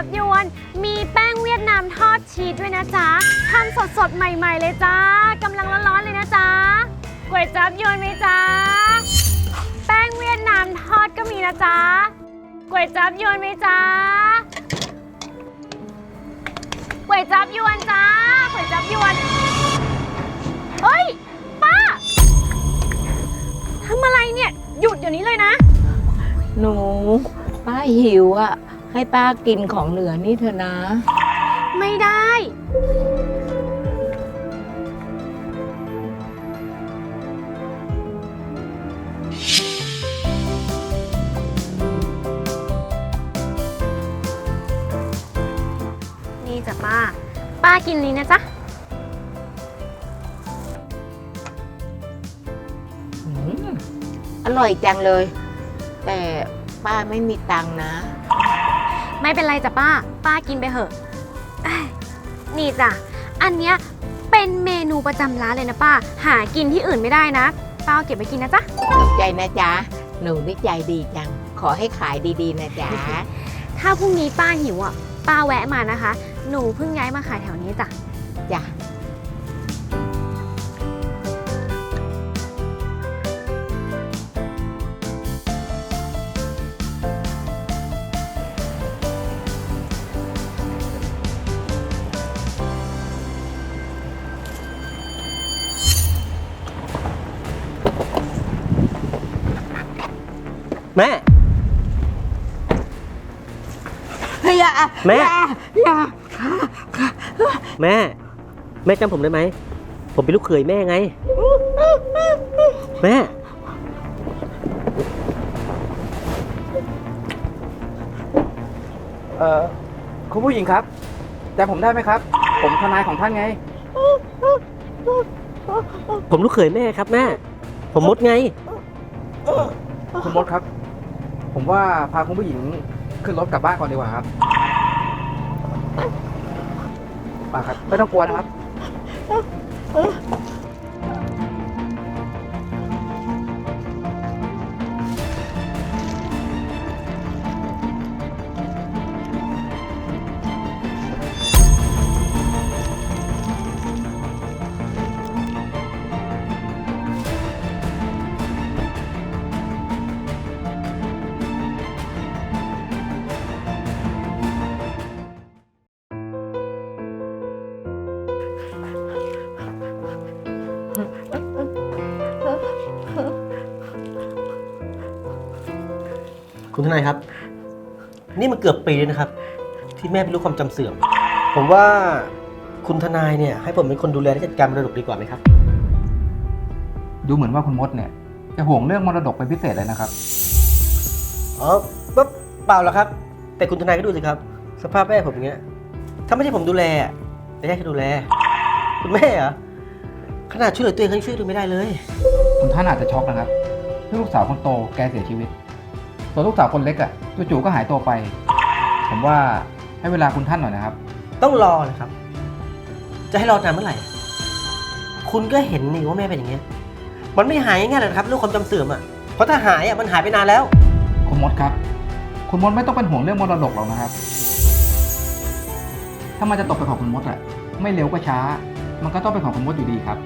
จับยวน มีแป้งเวียดนามทอดชีสด้วยนะจ๊ะทำสดๆใหม่ ๆ เลยจ้ากำลังร้อนๆเลยนะจ๊ะก๋วยจับยวนไหมจ๊ะแป้งเวียดนามทอดก็มีนะจ๊ะก๋วยจับยวนไหมจ๊ะก๋วยจับยวนจ้าก๋วยจับยวนเฮ้ยป้าทำอะไรเนี่ย หยุดเดี๋ยวนี้เลยนะ หนู ป้าหิวอะ ให้ป้ากินของเหลือนี่เถอะนะ ไม่ได้ นี่จ้ะป้า ป้ากินนี้นะจ๊ะอืมอร่อยจังเลย แต่ป้าไม่มีตังค์นะ ไม่เป็นไรจ้ะป้า ป้ากินไปเถอะเอ้ยนี่จ้ะ อันเนี้ยเป็นเมนูประจำร้านเลยนะป้า หากินที่อื่นไม่ได้นะ ป้าเอาเก็บไปกินนะจ๊ะ ขอบใจนะจ๊ะ หนูนี่ใจดีจัง ขอให้ขายดีๆนะจ๊ะ ถ้าพรุ่งนี้ป้าหิวอะ ป้าแวะมานะคะ หนูเพิ่งย้ายมาขายแถวนี้จ้ะ จ้ะ อย่าแม่ อย่าอย่าแม่ แม่จำผมได้ไหม ผมเป็นลูกเขยแม่ไง แม่ เอ่อคุณผู้หญิงครับจำผมได้ไหมครับ ผมทนายของท่านไง ผมลูกเขยแม่ครับแม่ ผมมดไง คุณมดครับ ผมว่าพาคุณผู้หญิง ขึ้นรถกลับบ้านก่อนดีกว่าครับมาครับ ไม่ต้องกลัวนะครับ คุณทนายครับ นี่มันเกือบปีแล้วนะครับ ที่แม่เป็นลูกความจำเสื่อม ผมว่าคุณทนายเนี่ย ให้ผมเป็นคนดูแลและจัดการมรดกดีกว่าไหมครับ ดูเหมือนว่าคุณมดเนี่ยจะห่วงเรื่องมรดกเป็นพิเศษเลยนะครับ อ๋อเปล่าเปล่าหรอกครับ แต่คุณทนายก็ดูสิครับ สภาพแม่ผมอย่างเงี้ย ถ้าไม่ใช่ผมดูแลอะจะให้ใครดูแล คุณแม่เหรอขนาดช่วยเหลือตัวเองเขายังช่วยตัวไม่ได้เลย คุณท่านอาจจะช็อกนะครับที่ลูกสาวคนโตแกเสียชีวิต ส่วนลูกสาวคนเล็กอะจู่ๆก็หายตัวไป ผมว่าให้เวลาคุณท่านหน่อยนะครับ ต้องรอนะครับ จะให้รอนานเมื่อไหร่ คุณก็เห็นนี่ว่าแม่เป็นอย่างเงี้ย มันไม่หายง่ายๆหรอกนะครับเรื่องความจำเสื่อมอะ เพราะถ้าหายอะมันหายไปนานแล้ว คุณมดครับ คุณมดไม่ต้องเป็นห่วงเรื่องมรดกหรอกนะครับ ถ้ามันจะตกเป็นของคุณมดอะไม่เร็วก็ช้า มันก็ต้องเป็นของคุณมดอยู่ดีครับ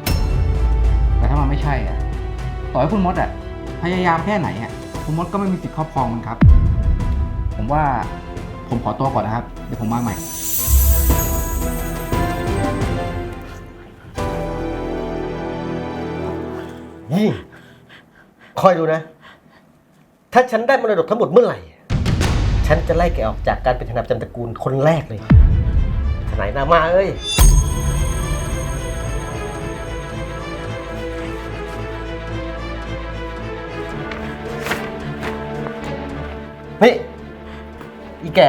แต่ถ้ามันไม่ใช่อะต่อให้คุณมดอะพยายามแค่ไหนอะ คุณมดก็ไม่มีสิทธิ์ครอบครองมันครับ ผมว่าผมขอตัวก่อนนะครับ เดี๋ยวผมมาใหม่นี่คอยดูนะ ถ้าฉันได้มรดกทั้งหมดเมื่อไหร่ ฉันจะไล่แกออกจากการเป็นทนายประจำตระกูลคนแรกเลย ทนายหนามาเอ้ย นี่อีแก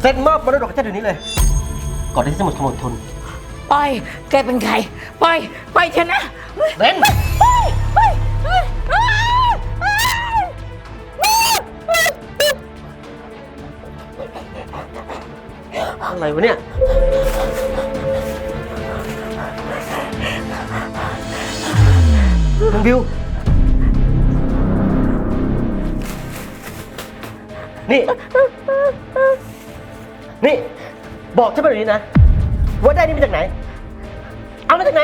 เซ็นมอบมรดกให้ฉันเดี๋ยวนี้เลย ก่อนที่จะหมดขมดทนปล่อยแกเป็นใครปล่อยปล่อยฉันนะเซ็นปล่อยปล่อยปล่อยปล่อยปล่อยอะไรวะเนี่ย น้องบิว นี่ นี่ บอกฉันมาแบบนี้นะ ว่าได้นี่มาจากไหน เอามาจากไหน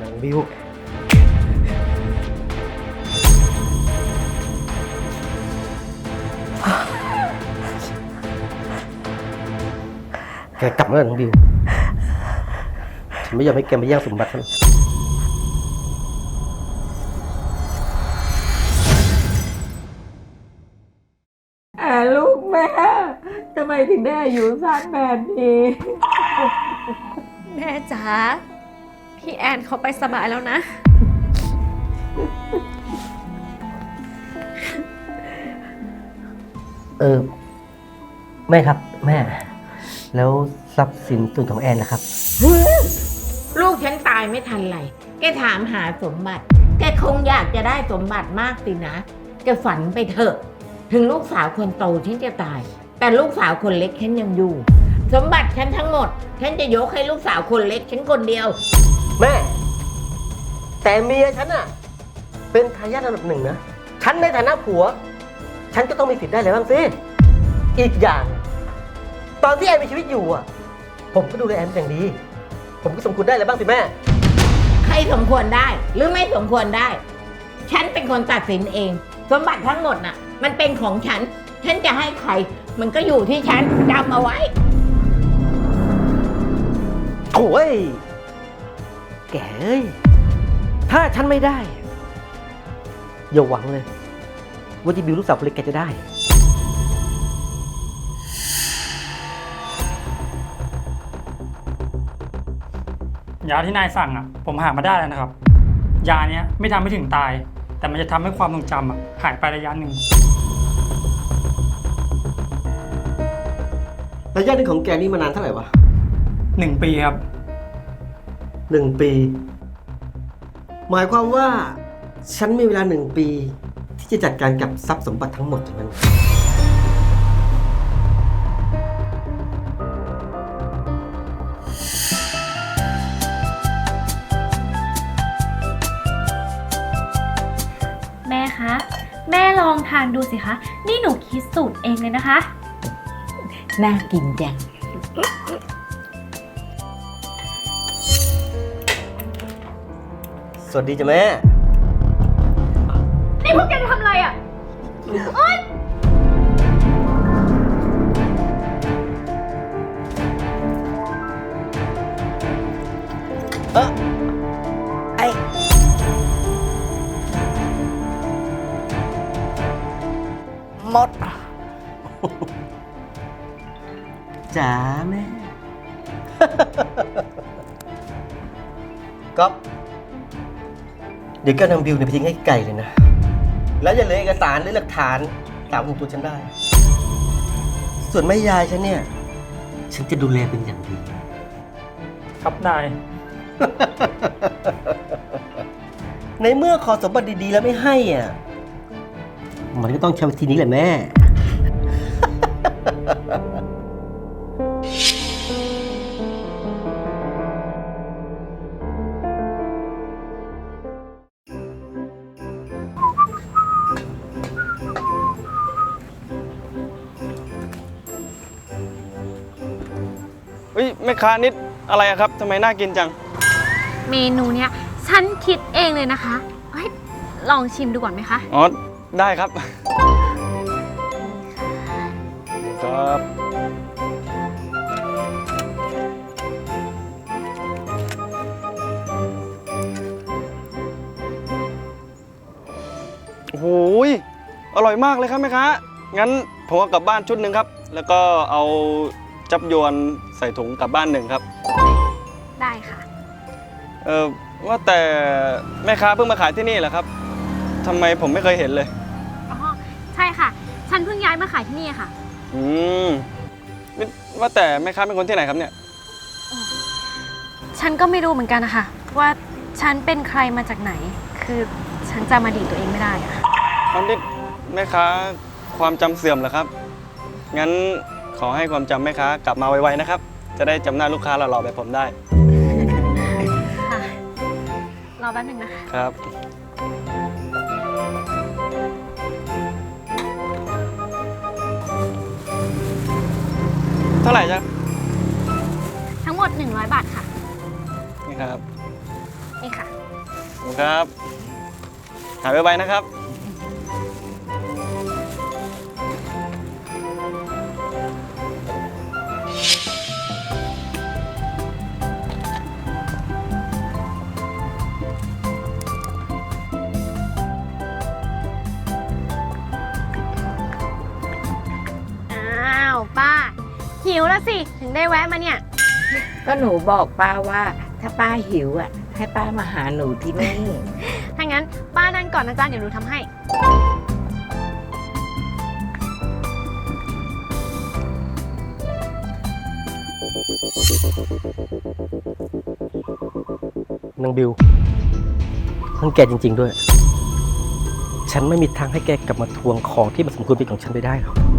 นางบิว แกกลับมาแล้วนางบิว ฉันไม่ยอมให้แกมาแย่งสมบัติฉัน อายู่สั้นแบบนี้ แม่จ๋าพี่แอนเขาไปสบายแล้วนะ เออ แม่ครับ แม่ แล้วทรัพย์สินส่วนของแอนนะครับ ลูกฉันตายไม่ทันไรแกถามหาสมบัติ แกคงอยากจะได้สมบัติมากสินะ แกฝันไปเถอะ ถึงลูกสาวคนโตฉันจะตาย แต่ลูกสาวคนเล็กฉันยังอยู่ สมบัติฉันทั้งหมด ฉันจะยกให้ลูกสาวคนเล็กฉันคนเดียว แม่ แต่เมียฉันอะเป็นทายาทอันดับหนึ่งนะ ฉันในฐานะผัว ฉันก็ต้องมีสิทธิ์ได้เลยบ้างสิ อีกอย่าง ตอนที่แอนมีชีวิตอยู่อะผมก็ดูแลแอนเป็นอย่างดี ผมก็สมควรได้เลยบ้างสิแม่ ใครสมควรได้หรือไม่สมควรได้ ฉันเป็นคนตัดสินเอง สมบัติทั้งหมดน่ะ มันเป็นของฉัน ฉันจะให้ใคร มันก็อยู่ที่ฉันจำเอาไว้โถ่ยแกเอ้ย ถ้าฉันไม่ได้ อย่าหวังเลย ว่าจะบิวลูกสาวคนเล็กแกจะได้ ยาที่นายสั่งอะ ผมหามาได้แล้วนะครับ ยาเนี้ยไม่ทำให้ถึงตาย แต่มันจะทำให้ความทรงจำอะหายไประยะหนึ่ง ระยะหนึ่งของแกนี่มานานเท่าไหร่วะหนึ่งปีครับ หนึ่งปี หมายความว่า ฉันมีเวลาหนึ่งปี ที่จะจัดการกับทรัพย์สมบัติทั้งหมดของมันแม่คะ แม่ลองทานดูสิคะ นี่หนูคิดสูตรเองเลยนะคะ น่ากินจังสวัสดีจ้ะแม่ นี่พวกแกจะทำอะไรอะเออไอมด จ๋าแม่ ก๊อฟเดี๋ยวแกนำบิวเนี่ยไปทิ้งให้ไก่เลยนะ แล้วอย่าเหลือเอกสารหรือหลักฐานตามของตัวฉันได้ ส่วนแม่ยายฉันเนี่ย ฉันจะดูแลเป็นอย่างดี ครับนาย ในเมื่อขอสมบัติดีๆแล้วไม่ให้อะ มันก็ต้องใช้วิธีนี้แหละแม่ แม่ค้านิดอะไรอะครับทำไมน่ากินจัง เมนูเนี้ยฉันคิดเองเลยนะคะเฮ้ยลองชิมดูก่อนไหมคะ อ๋อ ได้ครับ ครับ โอ้โหยอร่อยมากเลยครับแม่ค้างั้นผมเอากลับบ้านชุดหนึ่งครับ แล้วก็เอาจับยวนใส่ถุงกลับบ้านหนึ่งครับ ได้ค่ะ เออว่าแต่แม่ค้าเพิ่งมาขายที่นี่เหรอครับทำไมผมไม่เคยเห็นเลย อ๋อ ใช่ค่ะ ฉันเพิ่งย้ายมาขายที่นี่ค่ะ อืมไม่ว่าแต่แม่ค้าเป็นคนที่ไหนครับเนี่ย ฉันก็ไม่รู้เหมือนกันนะคะว่าฉันเป็นใครมาจากไหน คือฉันจำอดีตตัวเองไม่ได้อะตอนนี้แม่ค้าความจำเสื่อมเหรอครับ งั้นขอให้ความจำแม่ค้ากลับมาไวๆนะครับ จะได้จำหน้าลูกค้าหล่อๆแบบผมได้ค่ะรอแป๊บหนึงนะคะ ครับ เท่าไหร่จ๊ะทั้งหมด 100 บาทค่ะ นี่ครับนี่ค่ะ ขอบคุณครับ หายไปๆนะครับ หิวแล้วสิ ถึงได้แวะมาเนี่ย ก็หนูบอกป้าว่า ถ้าป้าหิวอะ ให้ป้ามาหาหนูที่นี่ ถ้างั้นป้านั่งก่อนนะจ๊ะเดี๋ยวหนูทำให้ นางบิวทั้งแกจริง ๆ ด้วย ฉันไม่มีทางให้แกกลับมาทวงของที่มันสมควรเป็นของฉันไปได้หรอก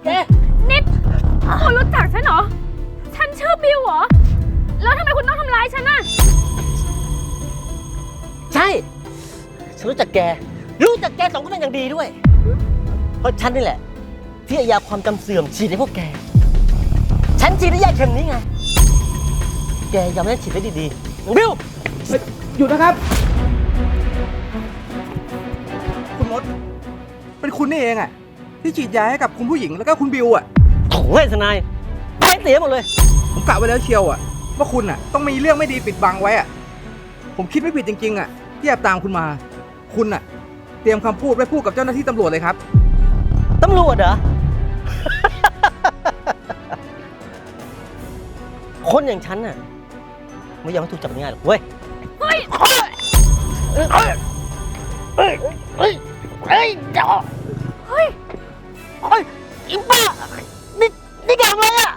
างบิวแกนิดคุณรู้จักฉันเหรอ ฉันชื่อบิวเหรอ แล้วทำไมคุณต้องทำร้ายฉันน่ะ ใช่ ฉันรู้จักแก รู้จักแกสองคนนั้นอย่างดีด้วย เพราะฉันนี่แหละ ที่เอายาความจำเสื่อมฉีดให้พวกแก ฉันฉีดได้ยาเข็มนี้ไง แกยังไม่ได้ฉีดได้ดีๆนางบิว หยุดนะครับ คุณมด เป็นคุณนี่เองอะ ที่ฉีดยาให้กับคุณผู้หญิงแล้วก็คุณบิวอะโถ่ไอ้ทนายแพ้เสียหมดเลย ผมกะไว้แล้วเชียวอะว่าคุณอะต้องมีเรื่องไม่ดีปิดบังไว้อะผมคิดไม่ผิดจริง ๆอะที่แอบตามคุณมา คุณอะเตรียมคำพูดไว้พูดกับเจ้าหน้าที่ตำรวจเลยครับ ตำรวจเหรอ คนอย่างฉันน่ะไม่ยอมให้ถูกจับง่ายหรอกเว้ย เฮ้ย เฮ้ย เฮ้ยเฮ้ยเฮ้ยเฮ้ย เจ้าเฮ้ยเฮ้ยอีบ้า นี่นี่แกทำอะไรอะ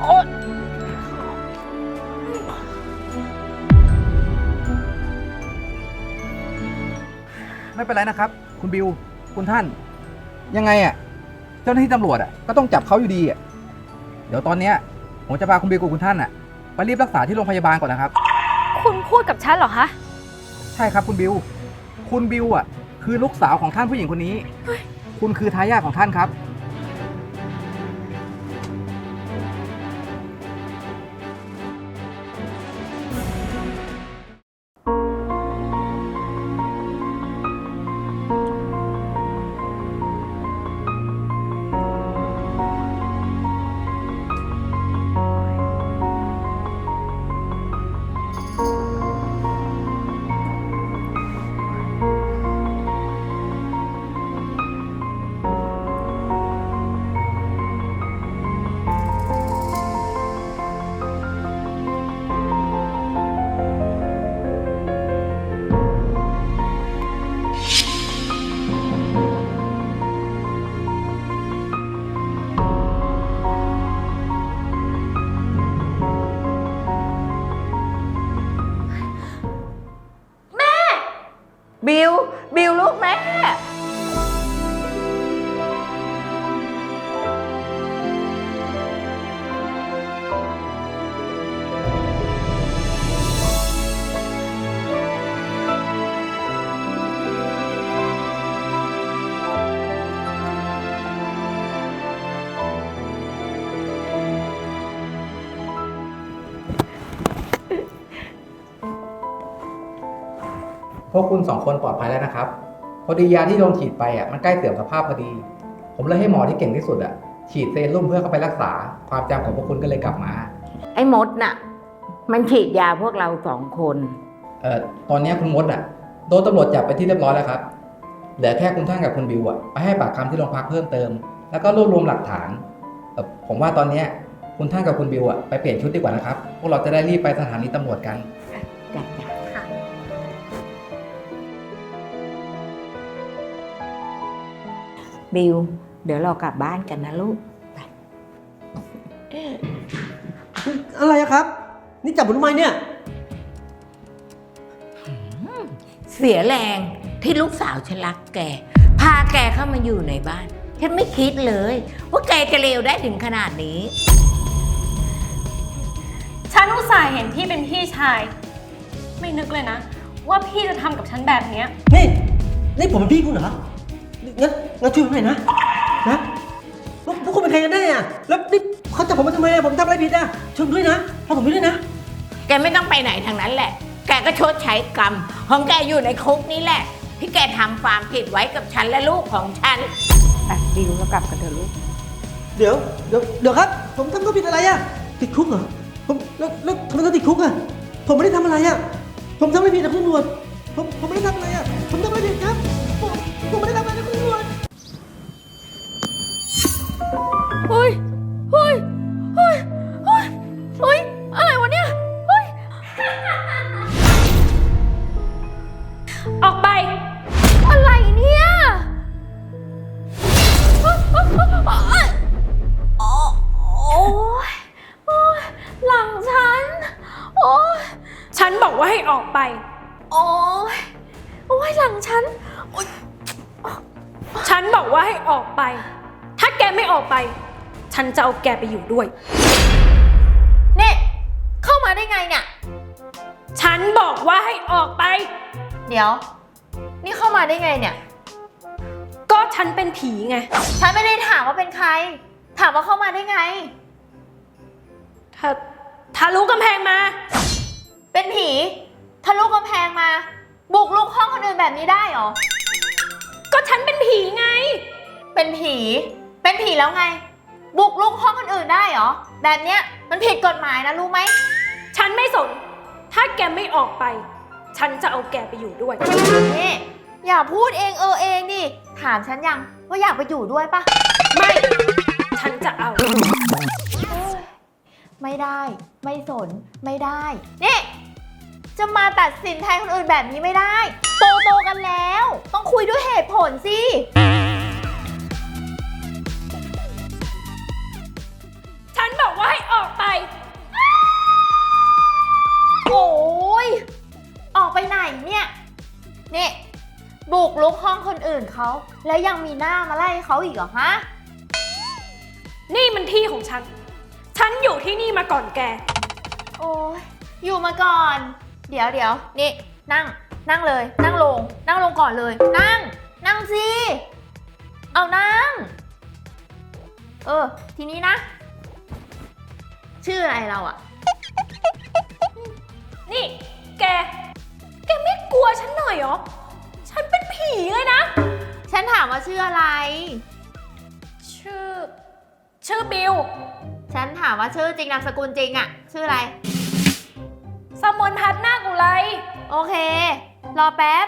โอ๊ยไม่เป็นไรนะครับ คุณบิว คุณท่าน ยังไงอะเจ้าหน้าที่ตำรวจอะก็ต้องจับเขาอยู่ดีอะเดี๋ยวตอนเนี้ยผมจะพาคุณบิวกับคุณท่านอะไปรีบรักษาที่โรงพยาบาลก่อนนะครับ คุณพูดกับฉันเหรอคะ ใช่ครับคุณบิว คุณบิวอะ คือลูกสาวของท่านผู้หญิงคนนี้ คุณคือทายาทของท่านครับบิ พวกคุณสองคนปลอดภัยแล้วนะครับ พอดียาที่โดนฉีดไปอะมันใกล้เสื่อมสภาพพอดี ผมเลยให้หมอที่เก่งที่สุดอะฉีดเซรุ่มเพื่อเข้าไปรักษา ความจำของพวกคุณก็เลยกลับมา ไอ้มดน่ะ มันฉีดยาพวกเราสองคน เอ่อตอนเนี้ยคุณมดอะโดนตำรวจจับไปที่เรียบร้อยแล้วครับเหลือแค่คุณท่านกับคุณบิวอะไปให้ปากคำที่โรงพักเพิ่มเติม แล้วก็รวบรวมหลักฐานเอ่อผมว่าตอนเนี้ยคุณท่านกับคุณบิวอะไปเปลี่ยนชุดดีกว่านะครับพวกเราจะได้รีบไปสถานีตำรวจกัน จ้ะจ้ะ บิว เดี๋ยวเรากลับบ้านกันนะลูกอะไรอะครับ นี่จับผมทำไมเนี่ย เสียแรงที่ลูกสาวฉันรักแก พาแกเข้ามาอยู่ในบ้าน ฉันไม่คิดเลย ว่าแกจะเลวได้ถึงขนาดนี้ ฉันอุตส่าห์เห็นพี่เป็นพี่ชาย ไม่นึกเลยนะ ว่าพี่จะทำกับฉันแบบเนี้ย นี่ นี่ผมเป็นพี่คุณเหรอ งั้นงั้นช่วยผมหน่อยนะนะพวกพวกคุณเป็นใครกันแน่อะแล้วนี่เขาจับผมมาทำไมอะผมทำอะไรผิดอะช่วยผมด้วยนะพาผมไปด้วยนะ แกไม่ต้องไปไหนทางนั้นแหละ แกก็ชดใช้กรรม ของแกอยู่ในคุกนี้แหละ ที่แกทำความผิดไว้กับฉันและลูกของฉันอะบิวเรากลับกันเถอะลูก เดี๋ยวเดี๋ยวเดี๋ยวครับ ผมทำก็ผิดอะไรอะติดคุกเหรอผมแล้วแล้วทำไมต้องติดคุกอะผมไม่ได้ทำอะไรอะผมทำอะไรผิดนะคุณตำรวจผมผมไม่ได้ทำอะไรอะผมทำอะไรผิดครับ เฮ้ยเฮ้ยเฮ้ยเฮ้ยเฮ้ยอะไรวะเนี่ยเฮ้ยออกไป อะไรเนี่ยโอ้ยโอ้ยหลังฉัน โอ้ยฉันบอกว่าให้ออกไป โอ้ยโอ้ยหลังฉัน โอ๊ยฉันบอกว่าให้ออกไป ถ้าแกไม่ออกไป ฉันจะเอาแกไปอยู่ด้วยเนี่ยเข้ามาได้ไงเนี่ย ฉันบอกว่าให้ออกไป เดี๋ยว นี่เข้ามาได้ไงเนี่ย ก็ฉันเป็นผีไง ฉันไม่ได้ถามว่าเป็นใคร ถามว่าเข้ามาได้ไง ถ้าทะลุกำแพงมา เป็นผีทะลุกำแพงมา บุกลุกห้องคนอื่นแบบนี้ได้เหรอ ก็ฉันเป็นผีไง เป็นผี เป็นผีแล้วไง บุกลุกห้องคนอื่นได้เหรอ แบบเนี้ยมันผิดกฎหมายนะรู้ไหม ฉันไม่สน ถ้าแกไม่ออกไป ฉันจะเอาแกไปอยู่ด้วย นี่อย่าพูดเองเออเองดิ ถามฉันยังว่าอยากไปอยู่ด้วยปะไม่ ฉันจะเอาโอ๊ยไม่ได้ ไม่สน ไม่ได้ นี่ จะมาตัดสินแทนคนอื่นแบบนี้ไม่ได้ โตโตๆกันแล้ว ต้องคุยด้วยเหตุผลสิ ฉันบอกว่าให้ออกไป โอ้ยออกไปไหนเนี่ยนี่บุกลุกห้องคนอื่นเขา แล้วยังมีหน้ามาไล่เขาอีกเหรอฮะ นี่มันที่ของฉัน ฉันอยู่ที่นี่มาก่อนแก โอ้ยอยู่มาก่อน เดี๋ยวเดี๋ยวนี่ นั่ง นั่งเลย นั่งลง นั่งลงก่อนเลย นั่ง นั่งสิ เอานั่ง เออ ทีนี้นะ ชื่ออะไรเราอะนี่ แก แกไม่กลัวฉันหน่อยเหรอ ฉันเป็นผีเลยนะ ฉันถามว่าชื่ออะไร ชื่อ ชื่อบิวฉันถามว่าชื่อจริงนามสกุลจริงอะชื่ออะไร สมนพัฒน์นาคอุไร โอเค รอแป๊บ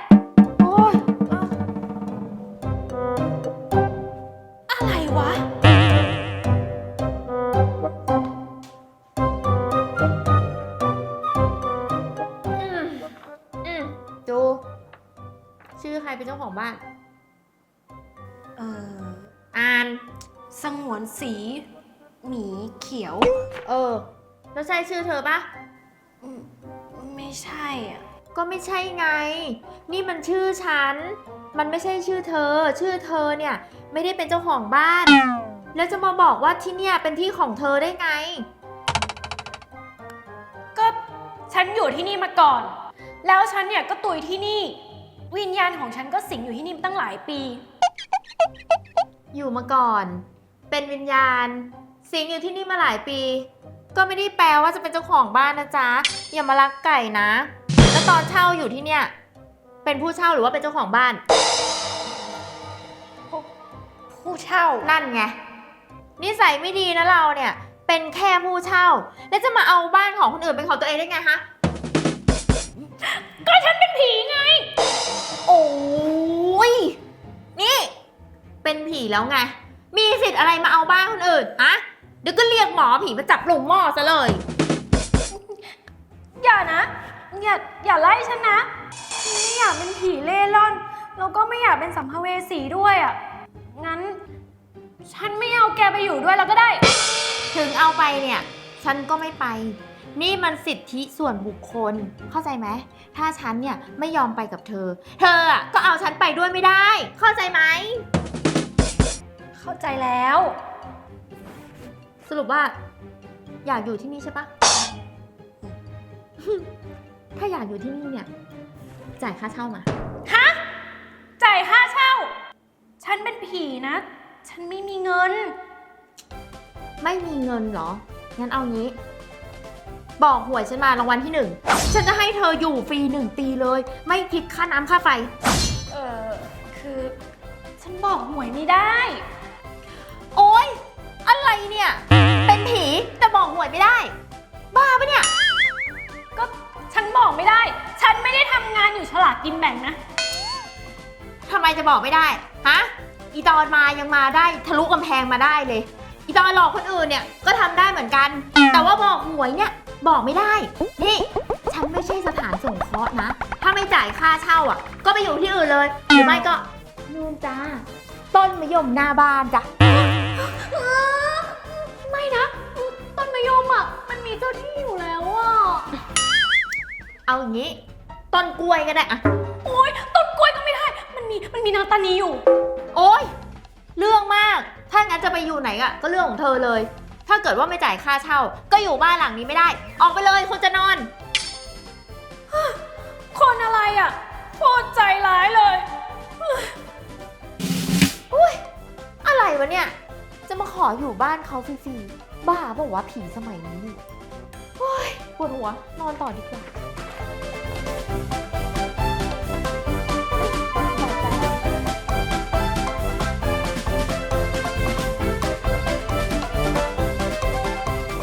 ของบ้าน เอออ่าน สงวนสี หมีเขียวเออ แล้วใช่ชื่อเธอปะ อืมไม่ใช่อะ ก็ไม่ใช่ไง นี่มันชื่อฉัน มันไม่ใช่ชื่อเธอ ชื่อเธอเนี่ยไม่ได้เป็นเจ้าของบ้าน แล้วจะมาบอกว่าที่เนี่ยเป็นที่ของเธอได้ไง ก็ฉันอยู่ที่นี่มาก่อน แล้วฉันเนี่ยก็ตุยที่นี่ วิญญาณของฉันก็สิงอยู่ที่นี่มาตั้งหลายปี อยู่มาก่อน เป็นวิญญาณ สิงอยู่ที่นี่มาหลายปี ก็ไม่ได้แปลว่าจะเป็นเจ้าของบ้านนะจ๊ะ อย่ามาลักไก่นะ แล้วตอนเช่าอยู่ที่เนี่ย เป็นผู้เช่าหรือว่าเป็นเจ้าของบ้าน ผู้เช่า นั่นไง นิสัยไม่ดีนะเราเนี่ย เป็นแค่ผู้เช่า แล้วจะมาเอาบ้านของคนอื่นเป็นของตัวเองได้ไงฮะ ก็ฉันเป็นผีไงโอ้ย นี่ เป็นผีแล้วไง มีสิทธิ์อะไรมาเอาบ้านคนอื่นอะเดี๋ยวก็เรียกหมอผีมาจับหลุมหม้อซะเลย อย่านะ อย่า อย่าไล่ฉันนะฉันไม่อยากเป็นผีเล่ร่อน แล้วก็ไม่อยากเป็นสัมภเวสีด้วยอะ่ะ งั้น ฉันไม่เอาแกไปอยู่ด้วยแล้วก็ได้ ถึงเอาไปเนี่ย ฉันก็ไม่ไป นี่มันสิทธิส่วนบุคคล เข้าใจไหม ถ้าฉันเนี่ยไม่ยอมไปกับเธอ เธออะก็เอาฉันไปด้วยไม่ได้ เข้าใจไหม เข้าใจแล้ว สรุปว่า อยากอยู่ที่นี่ใช่ปะ ถ้าอยากอยู่ที่นี่เนี่ย จ่ายค่าเช่ามา ฮะ จ่ายค่าเช่า ฉันเป็นผีนะ ฉันไม่มีเงิน ไม่มีเงินเหรอ งั้นเอางี้ บอกหวยฉันมารางวัลที่หนึ่งฉันจะให้เธออยู่ฟรีหนึ่งปีเลย ไม่คิดค่าน้ำค่าไฟ เออคือ ฉันบอกหวยไม่ได้ โอ๊ย อะไรเนี่ย เป็นผีแต่บอกหวยไม่ได้ บ้าปะเนี่ย ก็ฉันบอกไม่ได้ ฉันไม่ได้ทำงานอยู่ฉลากกินแบ่งนะ ทำไมจะบอกไม่ได้ ฮะ อีตอนมายังมาได้ทะลุกำแพงมาได้เลย อีตอนหลอกคนอื่นเนี่ยก็ทำได้เหมือนกัน แต่ว่าบอกหวยเนี่ย บอกไม่ได้ นี่ ฉันไม่ใช่สถานสงเคราะห์นะ ถ้าไม่จ่ายค่าเช่าอะ ก็ไปอยู่ที่อื่นเลย หรือไม่ก็นู่นจ้า ต้นมะยมหน้าบ้านจ้ะ ไม่นะ ต้นมะยมอะ มันมีเจ้าที่อยู่แล้วอะ เอาอย่างนี้ ต้นกล้วยก็ได้อะโอ๊ย ต้นกล้วยก็ไม่ได้ มันมี มันมีนางตานีอยู่ โอ๊ย เรื่องมาก ถ้างั้นจะไปอยู่ไหนอะก็เรื่องของเธอเลย ถ้าเกิดว่าไม่จ่ายค่าเช่า ก็อยู่บ้านหลังนี้ไม่ได้ ออกไปเลยคนจะนอน คนอะไรอะโคตรใจร้ายเลยอะไรวะเนี่ย จะมาขออยู่บ้านเขาฟรีๆบ้าบอกว่าวะผีสมัยนี้นี่โอ๊ยปวดหัวนอนต่อดีกว่า